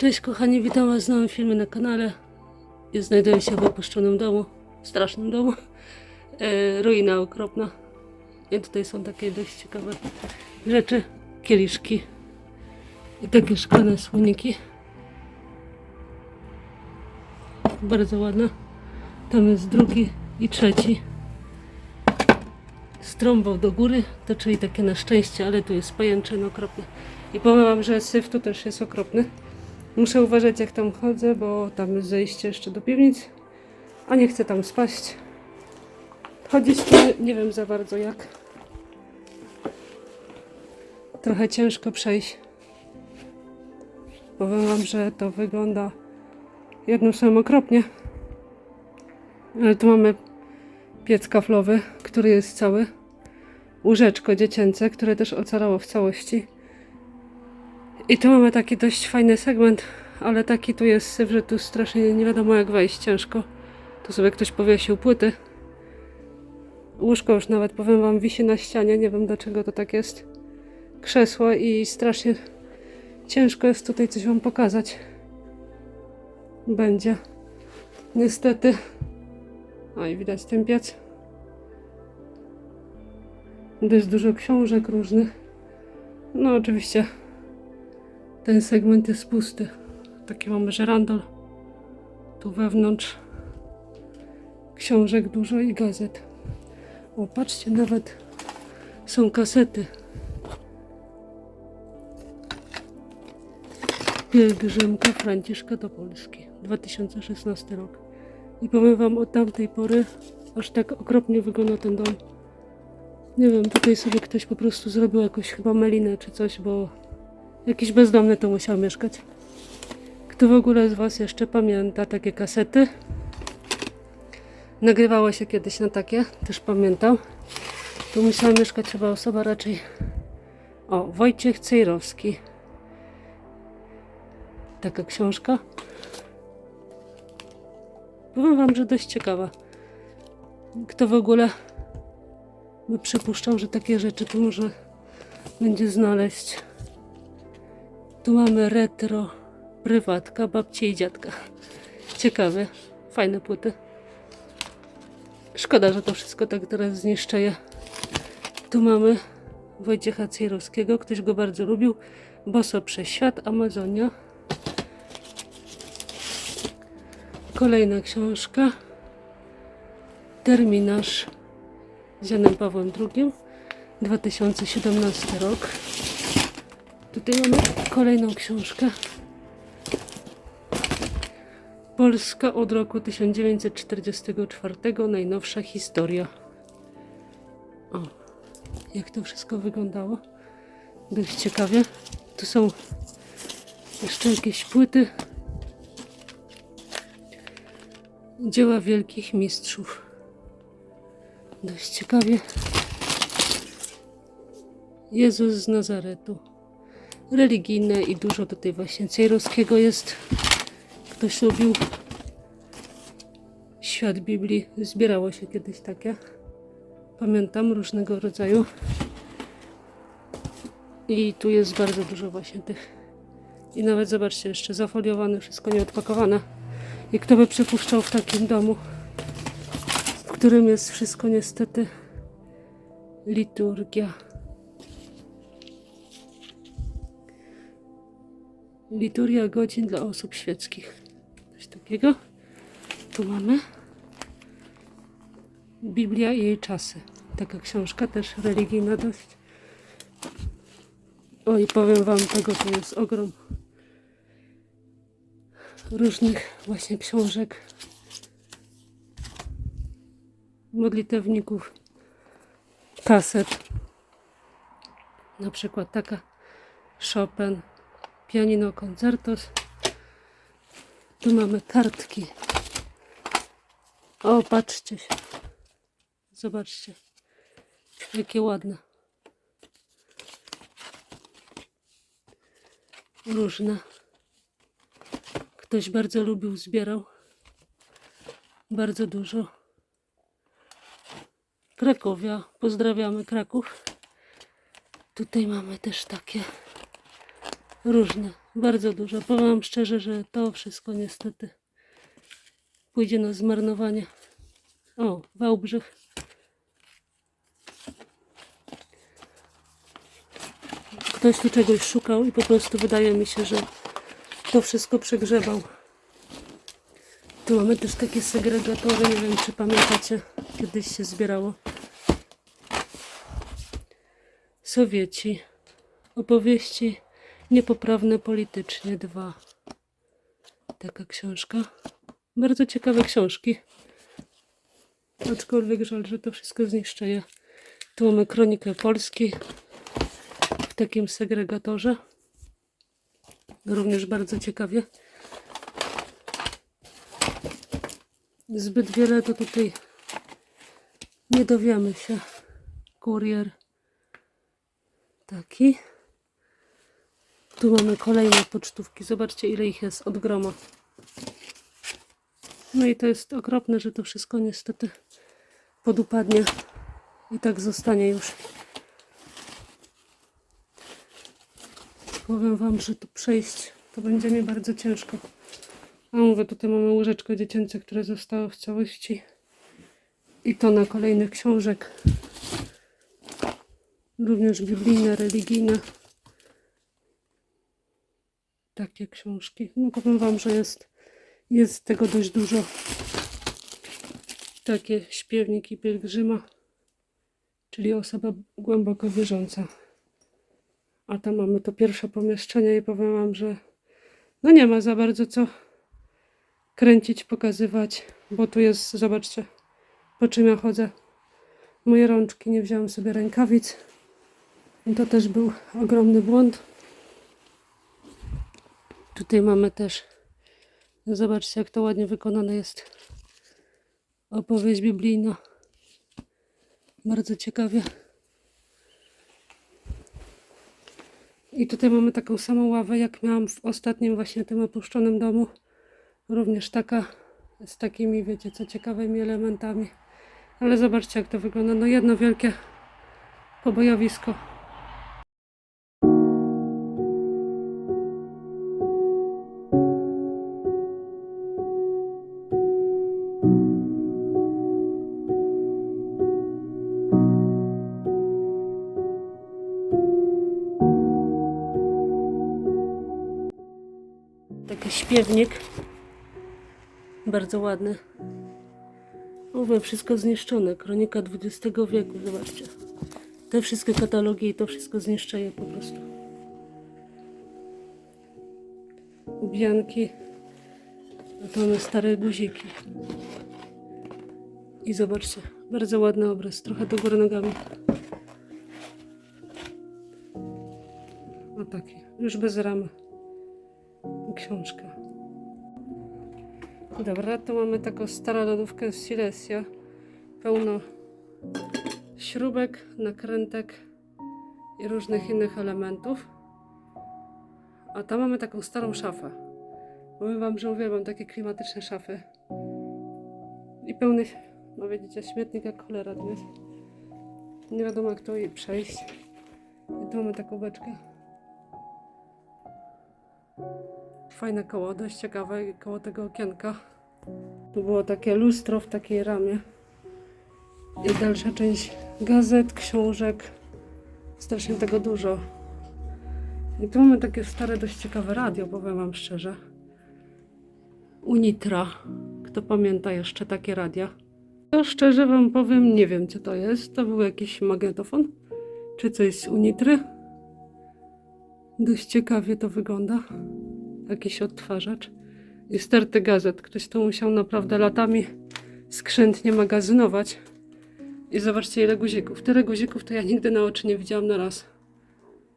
Cześć kochani, witam was w nowym na kanale. Znajduję się w opuszczonym domu, strasznym domu. E, ruina okropna. I tutaj są takie dość ciekawe rzeczy. Kieliszki i takie szklane słoniki. Bardzo ładne. Tam jest drugi i trzeci. Strąbał do góry, to czyli takie na szczęście, ale tu jest pajęczyn okropny. I powiem wam, że syf tu też jest okropny. Muszę uważać jak tam chodzę, bo tam jest zejście jeszcze do piwnic, a nie chcę tam spaść. Chodzić nie, wiem za bardzo jak. Trochę ciężko przejść. Powiem wam, że to wygląda jednym słowem okropnie. Ale tu mamy piec kaflowy, który jest cały. Łóżeczko dziecięce, które też ocalało w całości. I tu mamy taki dość fajny segment, ale taki tu jest syf, że tu strasznie nie wiadomo jak wejść, ciężko. Tu sobie ktoś powiesił płyty. Łóżko już nawet, powiem wam, wisi na ścianie, nie wiem dlaczego to tak jest. Krzesło i strasznie ciężko jest tutaj coś wam pokazać. Będzie. Niestety. O i widać ten piec. Dużo książek różnych. No oczywiście ten segment jest pusty. Taki mamy żerandol. Tu wewnątrz książek dużo i gazet. O, patrzcie, nawet są kasety. Pielgrzymka Franciszka do Polski. 2016 rok. I powiem wam od tamtej pory, aż tak okropnie wygląda ten dom. Nie wiem, tutaj sobie ktoś po prostu zrobił jakąś chyba melinę czy coś, bo Jakiś bezdomny to musiał mieszkać. Kto w ogóle z Was jeszcze pamięta takie kasety? Nagrywało się kiedyś na takie, też pamiętam. Tu musiała mieszkać chyba osoba raczej. O, Wojciech Cejrowski. Taka książka. Powiem Wam, że dość ciekawa. Kto w ogóle by przypuszczał, że takie rzeczy tu może będzie znaleźć. Tu mamy retro, prywatka, babci i dziadka. Ciekawe, fajne płyty. Szkoda, że to wszystko tak teraz zniszczeje. Tu mamy Wojciecha Cejrowskiego, ktoś go bardzo lubił. Boso przez świat, Amazonia. Kolejna książka. Terminarz z Janem Pawłem II. 2017 rok. Tutaj mamy kolejną książkę. Polska od roku 1944. Najnowsza historia. O, jak to wszystko wyglądało. Dość ciekawie. Tu są jeszcze jakieś płyty. Dzieła wielkich mistrzów. Dość ciekawie. Jezus z Nazaretu religijne i dużo tutaj właśnie cejrowskiego jest. Ktoś lubił świat Biblii. Zbierało się kiedyś takie. Pamiętam różnego rodzaju. I tu jest bardzo dużo właśnie tych. I nawet zobaczcie, jeszcze zafoliowane, wszystko nieodpakowane. I kto by przypuszczał w takim domu, w którym jest wszystko niestety liturgia. Liturgia godzin dla osób świeckich. Coś takiego. Tu mamy. Biblia i jej czasy. Taka książka też religijna dość. O i powiem wam, tego tu jest ogrom różnych właśnie książek modlitewników kaset na przykład taka Chopin pianino concertos. Tu mamy kartki. O, patrzcie się. Zobaczcie. Jakie ładne. Różne. Ktoś bardzo lubił, zbierał. Bardzo dużo. Krakowia. Pozdrawiamy Kraków. Tutaj mamy też takie różne Bardzo dużo. Powiem szczerze, że to wszystko niestety pójdzie na zmarnowanie. O, Wałbrzych. Ktoś tu czegoś szukał i po prostu wydaje mi się, że to wszystko przegrzebał. Tu mamy też takie segregatory, nie wiem czy pamiętacie, kiedyś się zbierało. Sowieci. Opowieści niepoprawne politycznie 2. Taka książka. Bardzo ciekawe książki. Aczkolwiek żal, że to wszystko zniszczeje. Tu mamy kronikę Polski w takim segregatorze. Również bardzo ciekawie. Zbyt wiele to tutaj nie dowiemy się. Kurier taki. Tu mamy kolejne pocztówki. Zobaczcie, ile ich jest od groma. No i to jest okropne, że to wszystko niestety podupadnie i tak zostanie już. Powiem Wam, że tu przejść to będzie mi bardzo ciężko. A mówię, tutaj mamy łóżeczko dziecięce, które zostało w całości. I to na kolejnych książek. Również biblijne, religijne. Takie książki. No powiem Wam, że jest, jest tego dość dużo. Takie śpiewniki pielgrzyma, czyli osoba głęboko wierząca. A tam mamy to pierwsze pomieszczenie i powiem Wam, że no nie ma za bardzo co kręcić, pokazywać, bo tu jest, zobaczcie, po czym ja chodzę. Moje rączki, nie wziąłem sobie rękawic. I to też był ogromny błąd. Tutaj mamy też, zobaczcie jak to ładnie wykonane jest. Opowieść biblijna. Bardzo ciekawie. I tutaj mamy taką samą ławę, jak miałam w ostatnim właśnie tym opuszczonym domu. Również taka z takimi, wiecie co, ciekawymi elementami. Ale zobaczcie jak to wygląda. No jedno wielkie pobojowisko. Taki śpiewnik. Bardzo ładny. Mówię, wszystko zniszczone. Kronika XX wieku, zobaczcie. Te wszystkie katalogi i to wszystko zniszczeje po prostu. Ubijanki. A to mamy stare guziki. I zobaczcie, bardzo ładny obraz, trochę do góry nogami. O taki, już bez ramy. Książka. Dobra, tu mamy taką starą lodówkę z Silesia. Pełno śrubek, nakrętek i różnych innych elementów. A tam mamy taką starą szafę. Powiem wam, że uwielbiam takie klimatyczne szafy. I pełny, no widzicie, śmietnik jak cholera tu jest. Nie wiadomo jak to jej przejść. I tu mamy taką beczkę. Fajne koło, dość ciekawe koło tego okienka. Tu było takie lustro w takiej ramie. I dalsza część gazet, książek. Strasznie tego dużo. I tu mamy takie stare, dość ciekawe radio, powiem wam szczerze. Unitra. Kto pamięta jeszcze takie radia? To szczerze wam powiem, nie wiem co to jest. To był jakiś magnetofon? Czy coś z Unitry? Dość ciekawie to wygląda jakiś odtwarzacz i sterty gazet. Ktoś to musiał naprawdę latami skrzętnie magazynować. I zobaczcie ile guzików. Tyle guzików to ja nigdy na oczy nie widziałam na raz.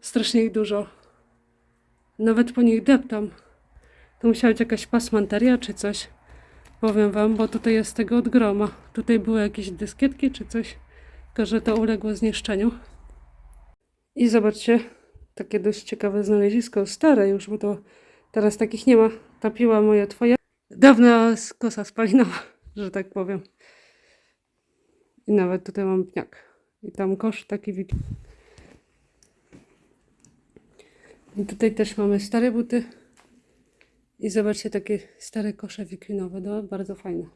Strasznie ich dużo. Nawet po nich deptam. To musiała być jakaś pasmanteria czy coś. Powiem wam, bo tutaj jest tego od groma. Tutaj były jakieś dyskietki czy coś. Tylko, że to uległo zniszczeniu. I zobaczcie, takie dość ciekawe znalezisko. Stare już, bo to Teraz takich nie ma. Ta piła moja twoja. Dawna kosa spalinowa, że tak powiem. I nawet tutaj mam pniak. I tam kosz taki widzę. I tutaj też mamy stare buty. I zobaczcie takie stare kosze wiklinowe, no, bardzo fajne.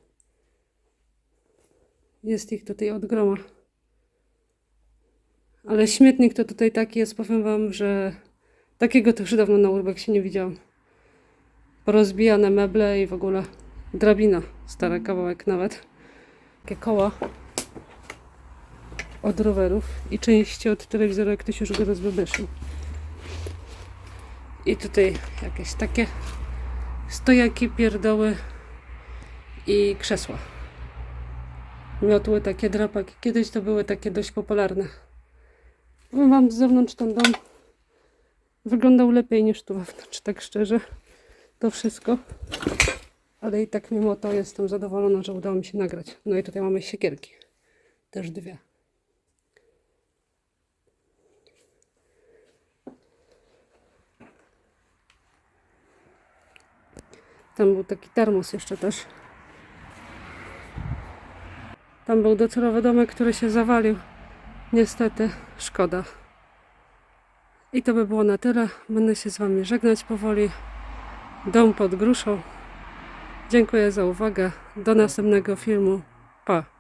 Jest ich tutaj od groma. Ale śmietnik to tutaj taki jest, powiem wam, że takiego to już dawno na Urbexie nie widziałam. Porozbijane meble i w ogóle drabina, stara kawałek nawet. Takie koła od rowerów i części od telewizora, jak ktoś już go rozbebeszył. I tutaj jakieś takie stojaki, pierdoły i krzesła. Miotły, takie drapaki. Kiedyś to były takie dość popularne. Wam, z zewnątrz ten dom wyglądał lepiej niż tu wewnątrz, tak szczerze. To wszystko. Ale i tak mimo to jestem zadowolona, że udało mi się nagrać. No i tutaj mamy siekierki. Też dwie. Tam był taki termos jeszcze też. Tam był docelowy domek, który się zawalił. Niestety, szkoda. I to by było na tyle. Będę się z Wami żegnać powoli. Dom pod gruszą. Dziękuję za uwagę. Do następnego filmu. Pa!